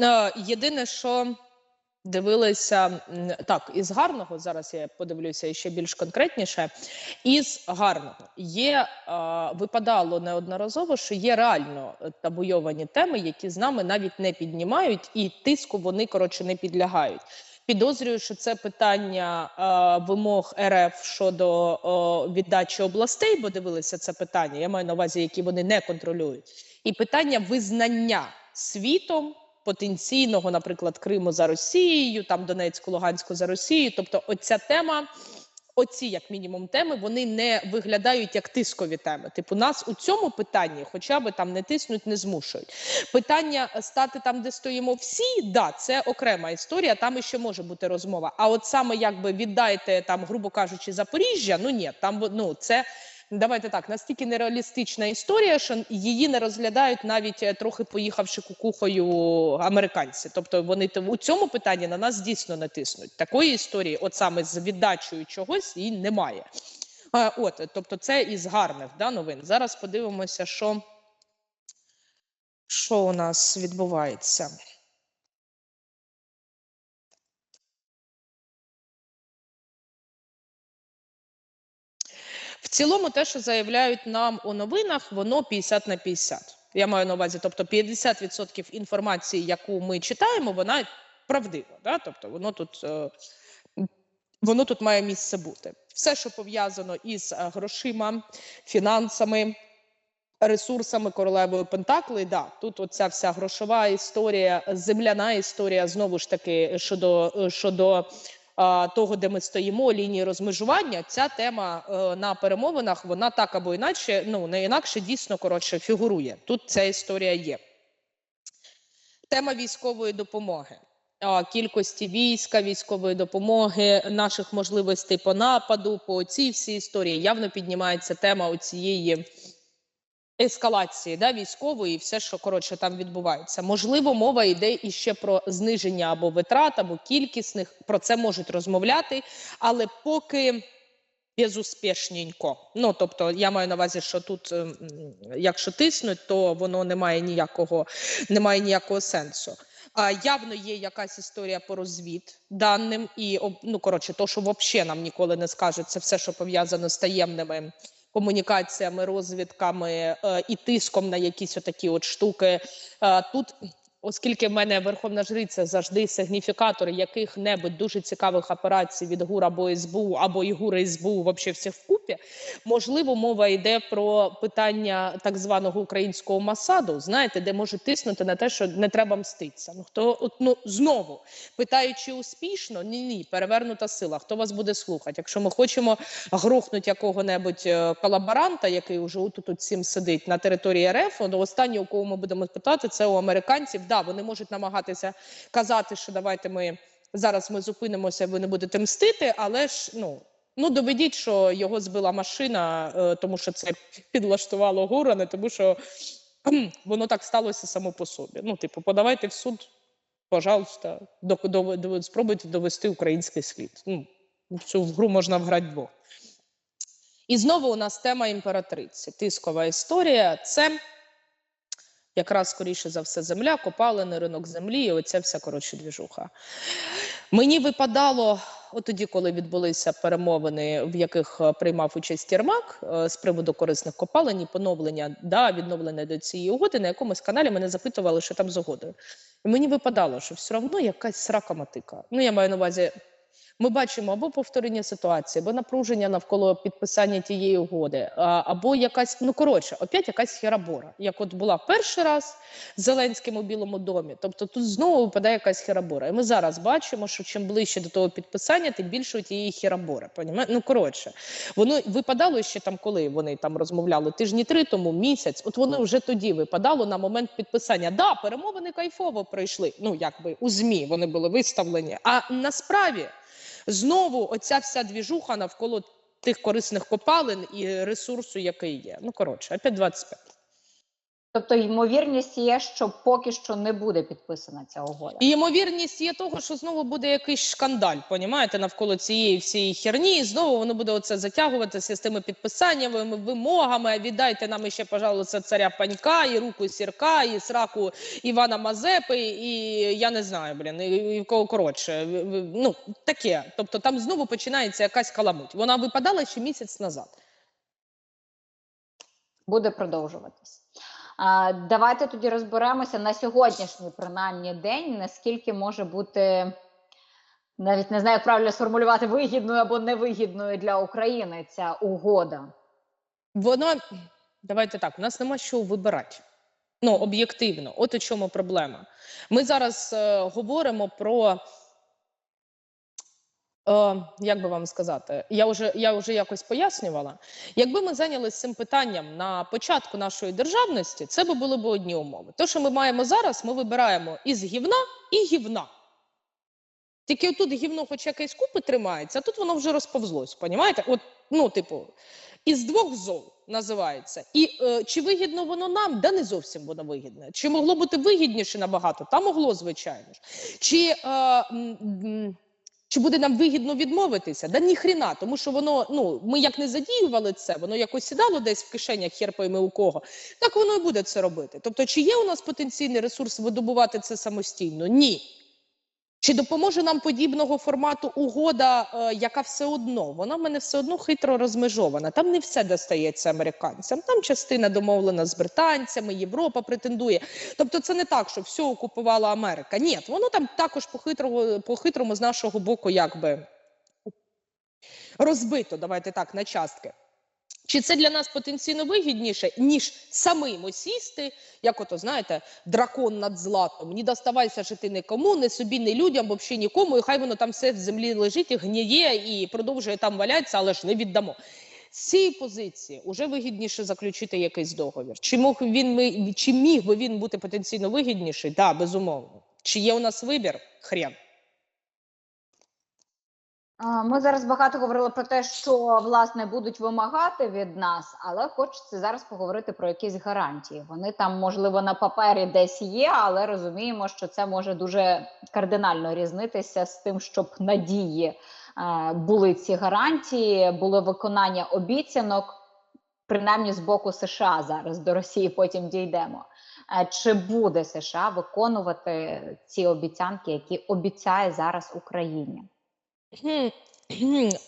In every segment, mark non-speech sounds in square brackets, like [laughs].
Е, єдине, що дивилися так, із гарного зараз я подивлюся ще більш конкретніше. Із гарного є е, випадало неодноразово, що є реально табуйовані теми, які з нами навіть не піднімають, і тиску вони коротше не підлягають. Підозрюю, що це питання е, вимог РФ щодо е, віддачі областей, бо дивилися це питання. Я маю на увазі, які вони не контролюють, і питання визнання світом потенційного, наприклад, Криму за Росією, там Донецьку, Луганську за Росією. Тобто, оця тема. Оці, як мінімум, теми вони не виглядають як тискові теми. Типу, нас у цьому питанні, хоча би там не тиснуть, не змушують. Питання стати там, де стоїмо всі, да, це окрема історія. Там іще може бути розмова. А от саме якби віддайте там, грубо кажучи, Запоріжжя, ну ні, там ну це давайте так настільки нереалістична історія, що її не розглядають навіть е, трохи поїхавши кукухою американці. Тобто вони у цьому питанні на нас дійсно не тиснуть. Такої історії, от саме з віддачею чогось, і немає. От, тобто, це із гарних да, новин. Зараз подивимося, що, що у нас відбувається. Цілому, те, що заявляють нам у новинах, воно 50 на 50. Я маю на увазі, тобто 50% інформації, яку ми читаємо, вона правдива. Да? Тобто воно тут е, воно тут має місце бути. Все, що пов'язано із е, грошима, фінансами, ресурсами королевою Пентакли, да, тут оця вся грошова історія, земляна історія знову ж таки щодо е, щодо того, де ми стоїмо, лінії розмежування. Ця тема е, на перемовинах вона так або інакше, ну не інакше дійсно коротше фігурує. Тут ця історія є. Тема військової допомоги. Кількості війська, військової допомоги, наших можливостей по нападу, по цій всій історії явно піднімається тема оцієї ескалації да, військової і все, що коротше там відбувається. Можливо, мова йде іще про зниження або витрат, або кількісних. Про це можуть розмовляти, але поки. Безуспішненько. Ну тобто, я маю на увазі, що тут, ем, якщо тиснуть, то воно не має ніякого, не має ніякого сенсу. А явно є якась історія по розвід даним, і ну коротше, то що взагалі нам ніколи не скажуть, це все, що пов'язано з таємними комунікаціями, розвідками е, і тиском на якісь отакі от штуки. Е, тут Оскільки в мене верховна жриця завжди сигніфікатор яких-небудь дуже цікавих операцій від ГУР або СБУ, або і ГУР і СБУ, взагалі всіх вкупі, можливо, мова йде про питання так званого українського масаду, знаєте, де може тиснути на те, що не треба мститися. Ну хто от, ну знову питаючи успішно, ні, ні, перевернута сила. Хто вас буде слухати? Якщо ми хочемо грохнути якого-небудь е, колаборанта, який вже тут всім сидить на території РФ, то останнього, кого ми будемо питати, це у американців да, вони можуть намагатися казати, що давайте ми зараз ми зупинимося, ви не будете мстити, але ж ну. Ну, доведіть, що його збила машина, е, тому що це підлаштувало гура, не тому що воно так сталося само по собі. Ну, типу, подавайте в суд, пожалуйста, до, до, до, спробуйте довести український слід. Ну, Цю гру можна вграти двох. І знову у нас тема імператриці. Тискова історія. Це якраз скоріше за все земля, копалини, ринок землі, і оця вся коротше двіжуха. Мені випадало, от тоді, коли відбулися перемовини, в яких е, приймав участь Єрмак е, з приводу корисних копалень і поновлення да, відновлення до цієї угоди, на якомусь каналі мене запитували, що там з угодою. І мені випадало, що все одно якась срака матика. Ну, я маю на увазі ми бачимо або повторення ситуації, або напруження навколо підписання тієї угоди, або якась ну коротше, опять якась херабора, як от була перший раз Зеленським у Білому домі. Тобто тут знову випадає якась херабора. І ми зараз бачимо, що чим ближче до того підписання, тим більше тієї херабори. Ну коротше, воно випадало ще там, коли вони там розмовляли тижні три тому, місяць. От воно вже тоді випадало на момент підписання. Да, перемовини кайфово пройшли. Ну якби у змі вони були виставлені. А насправді знову оця вся двіжуха навколо тих корисних копалин і ресурсу, який є. Ну коротше, опять 25. Тобто, ймовірність є, що поки що не буде підписана ця угода. І ймовірність є того, що знову буде якийсь шкандаль, понімаєте, навколо цієї всієї херні, і знову воно буде оце затягуватися з тими підписаннями, вимогами. Віддайте нам ще, пожалуйста, царя панька, і руку сірка, і сраку Івана Мазепи, і я не знаю, блін, і, і кого коротше. Ну таке. Тобто там знову починається якась каламуть. Вона випадала ще місяць назад. буде продовжуватись. Давайте тоді розберемося на сьогоднішній принаймні день, наскільки може бути навіть не знаю, як правильно сформулювати вигідною або невигідною для України ця угода. Вона давайте так, у нас нема що вибирати. Ну, об'єктивно, от у чому проблема. Ми зараз е, говоримо про. Е, як би вам сказати, я вже я вже якось пояснювала. Якби ми зайнялися цим питанням на початку нашої державності, це би були б одні умови. Те, що ми маємо зараз, ми вибираємо із гівна і гівна. Тільки отут гівно, хоч якесь купи тримається, а тут воно вже розповзлось. Понімаєте? От, ну, типу, із двох зол називається. І е, чи вигідно воно нам? Да не зовсім воно вигідне. Чи могло бути вигідніше набагато? Та могло, звичайно ж. Чи, е, чи буде нам вигідно відмовитися? Да ніхріна, тому що воно, ну, ми як не задіювали це, воно якось сідало десь в кишенях хер у кого, так воно і буде це робити. Тобто, чи є у нас потенційний ресурс видобувати це самостійно? Ні. Чи допоможе нам подібного формату угода, е, яка все одно вона в мене все одно хитро розмежована. Там не все достається американцям. Там частина домовлена з британцями, Європа претендує. Тобто, це не так, що все окупувала Америка. Ні, воно там також по хитрому, по хитрому з нашого боку, якби розбито. Давайте так на частки. Чи це для нас потенційно вигідніше, ніж самим сісти, як ото знаєте, дракон над златом? Не доставайся жити нікому, не собі, не людям, взагалі нікому, і хай воно там все в землі лежить і гніє і продовжує там валятися, але ж не віддамо. З цієї позиції вже вигідніше заключити якийсь договір. Чи мог він ми чи міг би він бути потенційно вигідніший? Так, да, безумовно. Чи є у нас вибір? Хрен. Ми зараз багато говорили про те, що власне будуть вимагати від нас, але хочеться зараз поговорити про якісь гарантії. Вони там, можливо, на папері десь є, але розуміємо, що це може дуже кардинально різнитися з тим, щоб надії е, були ці гарантії, було виконання обіцянок, принаймні з боку США зараз до Росії потім дійдемо. Е, Чи буде США виконувати ці обіцянки, які обіцяє зараз Україні?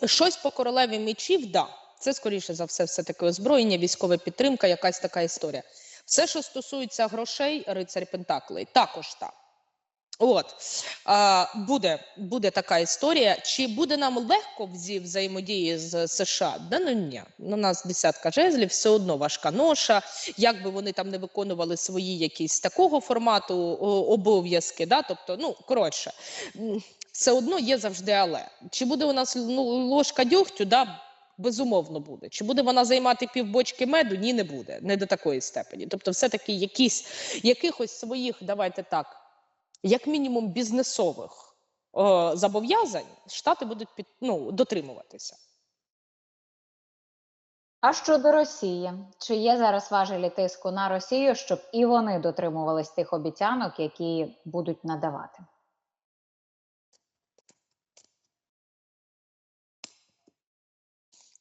Щось по королеві мечів, да. Це скоріше за все, все таки озброєння, військова підтримка, якась така історія. Все, що стосується грошей, рицарь Пентаклей, також так. От а, буде, буде така історія. Чи буде нам легко зі взаємодії з США? Да ну ні. У нас десятка жезлів, все одно важка ноша. Як би вони там не виконували свої якісь такого формату обов'язки, да? тобто, ну коротше, все одно є завжди але. Чи буде у нас ну, ложка дьогтю? Да? Безумовно буде. Чи буде вона займати півбочки меду? Ні, не буде. Не до такої степені. Тобто, все-таки якісь якихось своїх, давайте так, як мінімум бізнесових е, зобов'язань штати будуть під, ну, дотримуватися. А щодо Росії, чи є зараз важелі тиску на Росію, щоб і вони дотримувались тих обіцянок, які будуть надавати?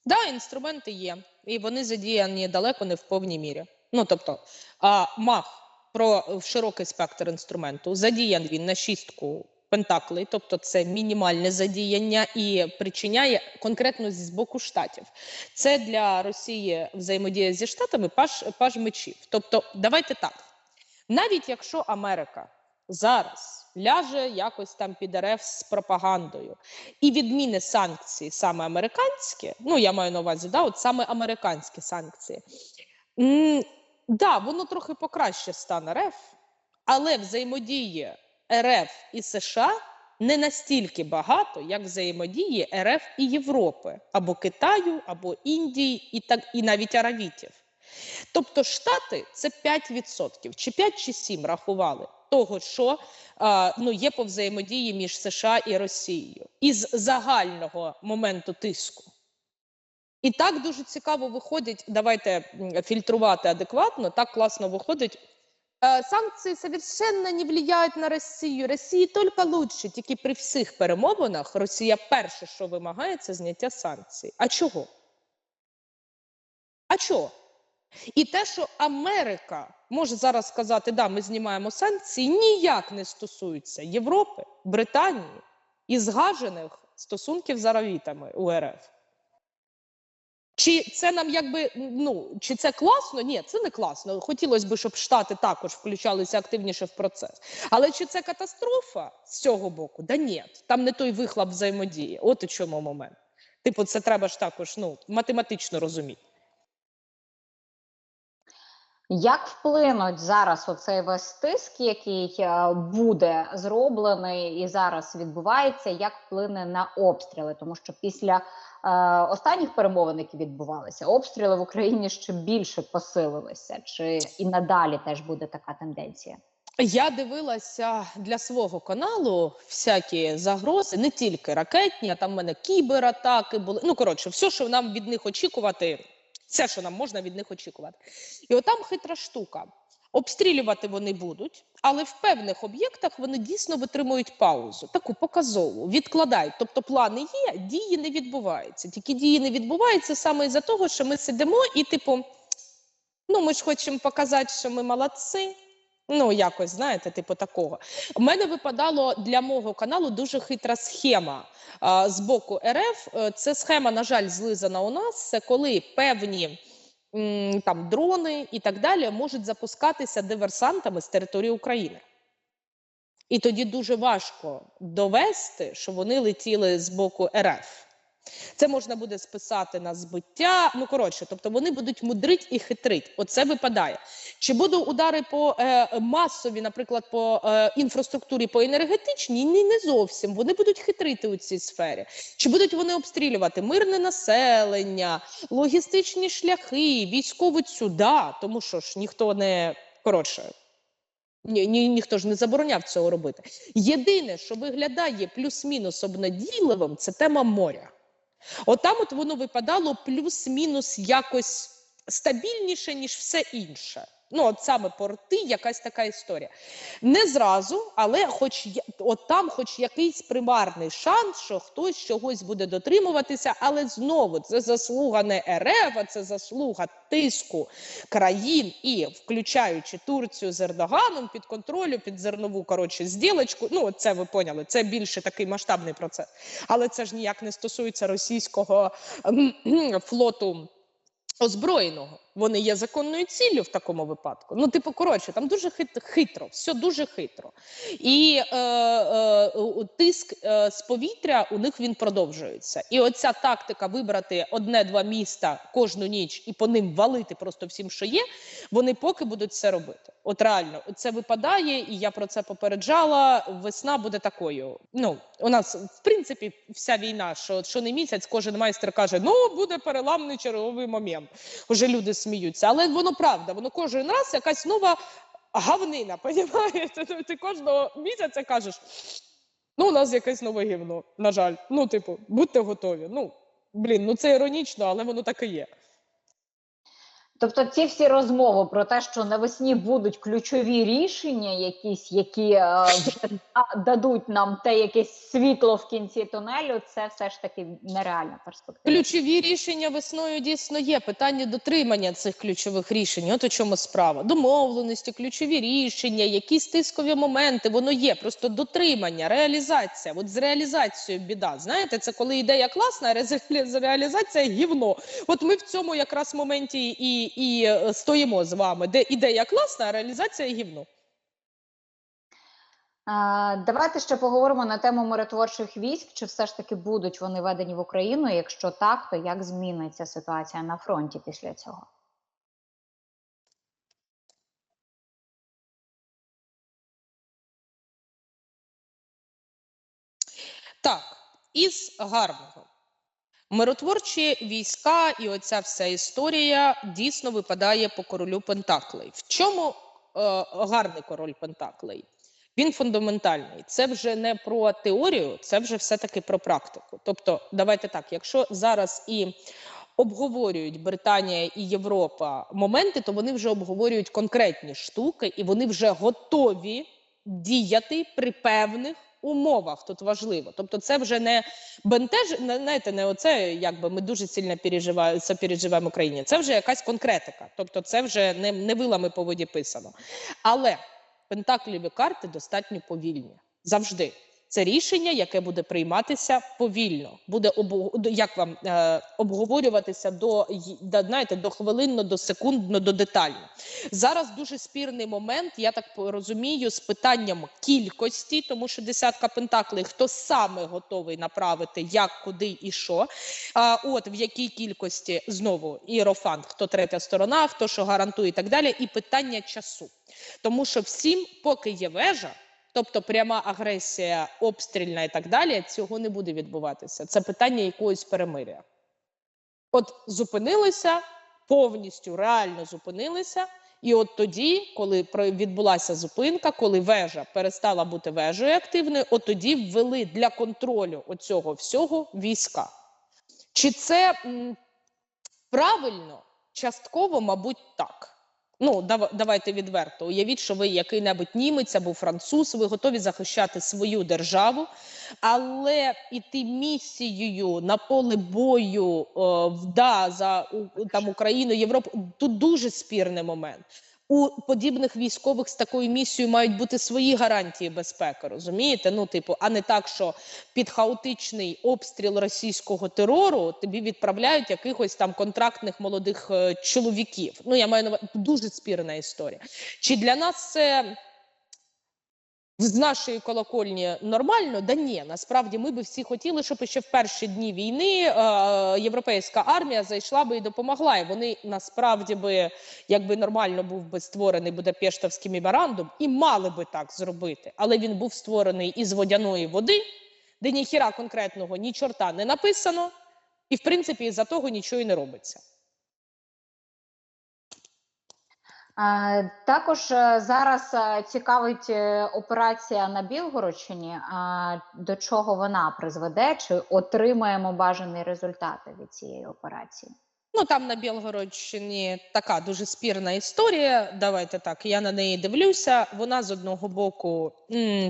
Да, інструменти є, і вони задіяні далеко не в повній мірі. Ну тобто, а, мах про е, широкий спектр інструменту задіян він на шістку пентаклей, тобто це мінімальне задіяння і причиняє конкретно з боку штатів. Це для Росії взаємодія зі штатами паж, паж мечів. Тобто, давайте так. Навіть якщо Америка зараз ляже якось там під РФ з пропагандою і відміни санкції саме американські, ну я маю на увазі, да, от саме американські санкції. М, да, воно трохи покраще стане РФ, але взаємодії РФ і США не настільки багато, як взаємодії РФ і Європи, або Китаю, або Індії, і так і навіть Аравітів. Тобто Штати це 5%, чи 5 чи 7 рахували того, що ну, є по взаємодії між США і Росією із загального моменту тиску. І так дуже цікаво виходить. Давайте фільтрувати адекватно. Так класно виходить. Е, Санкції совершенно не влияють на Росію. Росії тільки лучше. Тільки при всіх перемовинах Росія перше, що вимагає, це зняття санкцій. А чого? А чого? І те, що Америка може зараз сказати, да, ми знімаємо санкції, ніяк не стосується Європи, Британії і згажених стосунків з аравітами у РФ. Чи це нам якби ну чи це класно? Ні, це не класно. Хотілося б, щоб Штати також включалися активніше в процес. Але чи це катастрофа з цього боку? Да ні, там не той вихлоп взаємодії. От у чому момент. Типу, це треба ж також ну математично розуміти. Як вплинуть зараз оцей весь тиск, який е, буде зроблений і зараз відбувається, як вплине на обстріли? Тому що після е, останніх перемовин, які відбувалися, обстріли в Україні ще більше посилилися. Чи і надалі теж буде така тенденція? Я дивилася для свого каналу всякі загрози, не тільки ракетні, а там в мене кібератаки були. Ну коротше, все, що нам від них очікувати, все, що нам можна від них очікувати. І отам хитра штука. Обстрілювати вони будуть, але в певних об'єктах вони дійсно витримують паузу, таку показову, відкладають. Тобто плани є, дії не відбуваються. Тільки дії не відбуваються саме із-за того, що ми сидимо і, типу, ну ми ж хочемо показати, що ми молодці. Ну, якось, знаєте, типу такого. У мене випадало для мого каналу дуже хитра схема а, з боку РФ. Е, Це схема, на жаль, злизана у нас. Це коли певні м, там дрони і так далі можуть запускатися диверсантами з території України. І тоді дуже важко довести, що вони летіли з боку РФ. Це можна буде списати на збиття. Ну коротше, тобто вони будуть мудрить і хитрить. Оце випадає. Чи будуть удари по е, масові, наприклад, по е, інфраструктурі, по енергетичній? Ні, не зовсім. Вони будуть хитрити у цій сфері. Чи будуть вони обстрілювати мирне населення, логістичні шляхи, військову цю? Да, тому що ж ніхто не коротше. Ні, ні, ніхто ж не забороняв цього робити. Єдине, що виглядає плюс-мінус обнадійливим, це тема моря. От от воно випадало плюс-мінус якось стабільніше, ніж все інше. Ну, от саме порти, якась така історія. Не зразу, але хоч от там, хоч якийсь примарний шанс, що хтось чогось буде дотримуватися, але знову це заслуга не РФ, а це заслуга тиску країн і включаючи Турцію з Ердоганом під контролю, під зернову коротше зділочку. Ну, це ви поняли. Це більше такий масштабний процес. Але це ж ніяк не стосується російського флоту озброєного. Вони є законною ціллю в такому випадку. Ну, типу, коротше, там дуже хитро, все дуже хитро. І е, е, тиск е, з повітря у них він продовжується. І оця тактика вибрати одне-два міста кожну ніч і по ним валити просто всім, що є, вони поки будуть це робити. От реально, це випадає, і я про це попереджала. Весна буде такою. Ну, у нас в принципі вся війна, що, що не місяць, кожен майстер каже: ну буде переламний черговий момент. Уже люди сміються, але воно правда, воно кожен раз якась нова гавнина, понімаєте? Ти кожного місяця кажеш. Ну, у нас якесь нове гівно, на жаль. Ну, типу, будьте готові. Ну, блін, ну це іронічно, але воно так і є. Тобто, ці всі розмови про те, що навесні будуть ключові рішення, якісь, які е, [laughs] дадуть нам те якесь світло в кінці тунелю, це все ж таки нереальна перспектива. Ключові рішення весною дійсно є. Питання дотримання цих ключових рішень. От у чому справа. Домовленості, ключові рішення, якісь тискові моменти, воно є. Просто дотримання, реалізація. От з реалізацією біда. Знаєте, це коли ідея класна, а реалізація- гівно. От ми в цьому якраз моменті і, і е, стоїмо з вами, де ідея класна, а реалізація гівно. Давайте ще поговоримо на тему миротворчих військ. Чи все ж таки будуть вони введені в Україну? Якщо так, то як зміниться ситуація на фронті після цього? Так, із гарного. Миротворчі війська і оця вся історія дійсно випадає по королю Пентаклей. В чому е, гарний король Пентаклей? Він фундаментальний. Це вже не про теорію, це вже все-таки про практику. Тобто, давайте так, якщо зараз і обговорюють Британія і Європа моменти, то вони вже обговорюють конкретні штуки, і вони вже готові діяти при певних умовах. Тут важливо. Тобто, це вже не бентеж, не знаєте, не оце, якби ми дуже сильно переживаємо це переживаємо Україні. Це вже якась конкретика. Тобто, це вже не, не вилами по воді писано. Але пентакліві карти достатньо повільні завжди. Це рішення, яке буде прийматися повільно, буде обу- як вам е, обговорюватися до, знаєте, до хвилинно, до секундно, до детально. Зараз дуже спірний момент, я так розумію, з питанням кількості, тому що десятка пентаклей, хто саме готовий направити, як, куди і що. А от в якій кількості знову іерофант, хто третя сторона, хто що гарантує і так далі, і питання часу. Тому що всім, поки є вежа, тобто пряма агресія, обстрільна і так далі, цього не буде відбуватися. Це питання якогось перемиря. От зупинилися, повністю реально зупинилися. І от тоді, коли відбулася зупинка, коли вежа перестала бути вежею активною, от тоді ввели для контролю оцього всього війська. Чи це правильно? Частково, мабуть, так. Ну, дав- давайте відверто. Уявіть, що ви який-небудь німець або француз, ви готові захищати свою державу, але іти місією на поле бою е, да, за там Україну, Європу тут дуже спірний момент. У подібних військових з такою місією мають бути свої гарантії безпеки, розумієте? Ну, типу, а не так, що під хаотичний обстріл російського терору тобі відправляють якихось там контрактних молодих е, чоловіків. Ну, я маю на увазі, дуже спірна історія. Чи для нас це з нашої колокольні нормально? Да ні, насправді ми би всі хотіли, щоб ще в перші дні війни е, європейська армія зайшла би і допомогла. І вони насправді би, якби нормально був би створений Будапештовський меморандум, і мали би так зробити. Але він був створений із водяної води, де ніхіра конкретного ні чорта не написано, і в принципі із-за того нічого і не робиться. Е, Також е, зараз е, цікавить е, операція на Білгородщині. До чого вона призведе? Чи отримаємо бажані результати від цієї операції? Ну там на Білгородщині така дуже спірна історія. Давайте так. Я на неї дивлюся. Вона з одного боку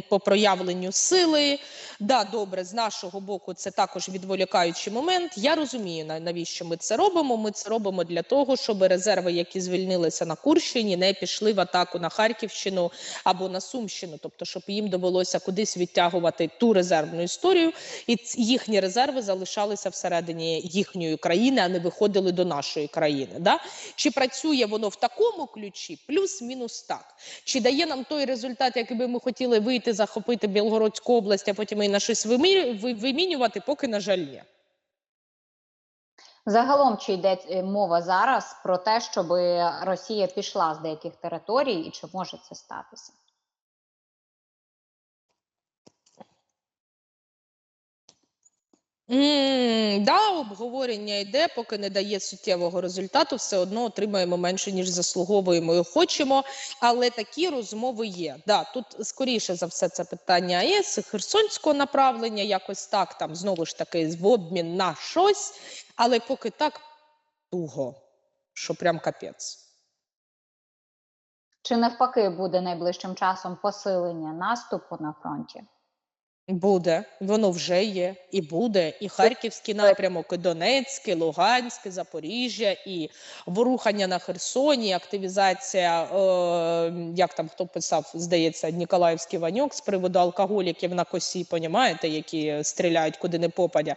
по проявленню сили. Да, добре, з нашого боку, це також відволікаючий момент. Я розумію, навіщо ми це робимо. Ми це робимо для того, щоб резерви, які звільнилися на Курщині, не пішли в атаку на Харківщину або на Сумщину, тобто, щоб їм довелося кудись відтягувати ту резервну історію, і їхні резерви залишалися всередині їхньої країни, а не виходили до нашої країни. Да? Чи працює воно в такому ключі? Плюс-мінус так. Чи дає нам той результат, який би ми хотіли вийти, захопити Білгородську область, а потім і на щось вимі- вимінювати, поки на жаль ні. Загалом, чи йде е, мова зараз про те, щоб Росія пішла з деяких територій, і чи може це статися? М, да, обговорення йде, поки не дає суттєвого результату, все одно отримаємо менше, ніж заслуговуємо і хочемо. Але такі розмови є. Да, тут скоріше за все це питання АЕС, Херсонського направлення, якось так, там знову ж таки в обмін на щось, але поки так туго, що прям капець. Чи навпаки буде найближчим часом посилення наступу на фронті? Буде, воно вже є, і буде, і Харківський напрямок, і Донецький, Луганський, Запоріжжя, і ворухання на Херсоні, і активізація, е, як там хто писав, здається, Ніколаївський Ваньок з приводу алкоголіків на косі, понімаєте, які стріляють куди не попадя.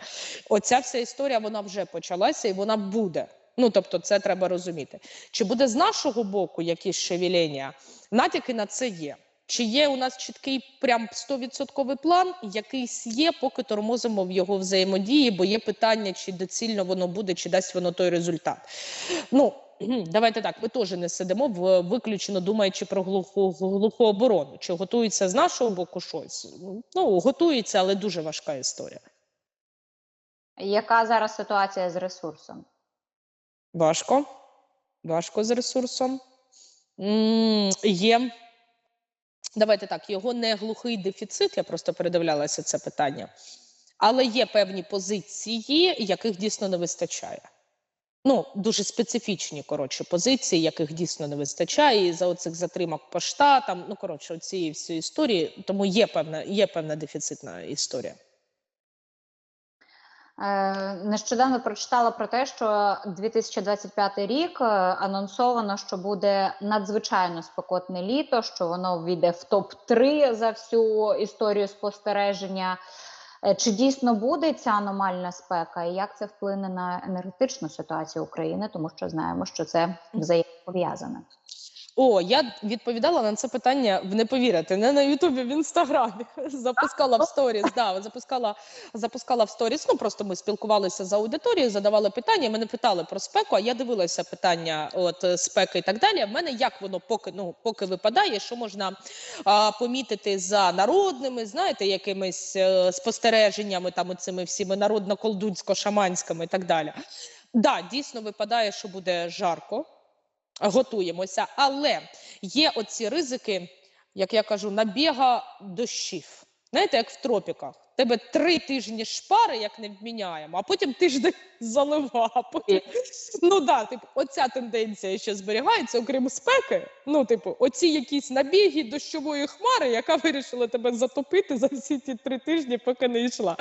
Оця вся історія вона вже почалася і вона буде. Ну тобто, це треба розуміти. Чи буде з нашого боку якісь шевелення? Натяки на це є. Чи є у нас чіткий прям 100% план? Якийсь є, поки тормозимо в його взаємодії, бо є питання, чи доцільно воно буде, чи дасть воно той результат. Ну давайте так. Ми теж не сидимо в виключно думаючи про глуху глуху оборону. Чи готується з нашого боку щось? Ну готується, але дуже важка історія. Яка зараз ситуація з ресурсом? Важко. Важко з ресурсом. М, Є. Давайте так, його не глухий дефіцит, я просто передивлялася це питання. Але є певні позиції, яких дійсно не вистачає. ну дуже специфічні коротше позиції, яких дійсно не вистачає. І за оцих затримок по штатам. Ну коротше, цієї всі історії. Тому є певна, є певна дефіцитна історія. Е, Нещодавно прочитала про те, що 2025 рік е, анонсовано, що буде надзвичайно спекотне літо, що воно війде в топ 3 за всю історію спостереження. Е, Чи дійсно буде ця аномальна спека, і як це вплине на енергетичну ситуацію України, тому що знаємо, що це взаємопов'язане. О, я відповідала на це питання в не повірите, не на Ютубі, в інстаграмі. [laughs] Запускала в сторіс. Да, запускала, запускала в сторіс. Ну просто ми спілкувалися з аудиторією, задавали питання. Мене питали про спеку. А я дивилася питання от е, спеки і так далі. В мене як воно поки ну поки випадає, що можна а, помітити за народними, знаєте, якимись е, спостереженнями, там цими всіми народно-колдунсько-шаманськими і так далі. Да, дійсно випадає, що буде жарко готуємося. Але є оці ризики, як я кажу, набіга дощів. Знаєте, як в тропіках. Тебе три тижні шпари, як не вміняємо, а потім тиждень [laughs] залива. а Потім... [laughs] Ну да, типу, оця тенденція ще зберігається, окрім спеки. Ну, типу, оці якісь набіги дощової хмари, яка вирішила тебе затопити за всі ті три тижні, поки не йшла.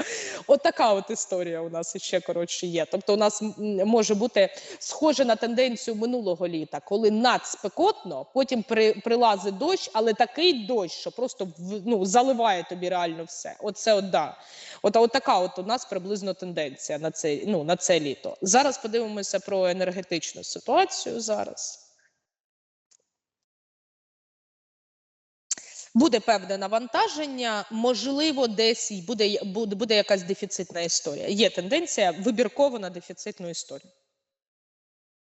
От от історія у нас ще коротше є. Тобто, у нас може бути схоже на тенденцію минулого літа, коли надспекотно, потім при, прилазить дощ, але такий дощ, що просто ну, заливає тобі реально все. Оце от да. От, от така от у нас приблизно тенденція на це, ну, на це літо. Зараз подивимося про енергетичну ситуацію зараз. Буде певне навантаження, можливо, десь буде, буде якась дефіцитна історія. Є тенденція вибірково на дефіцитну історію.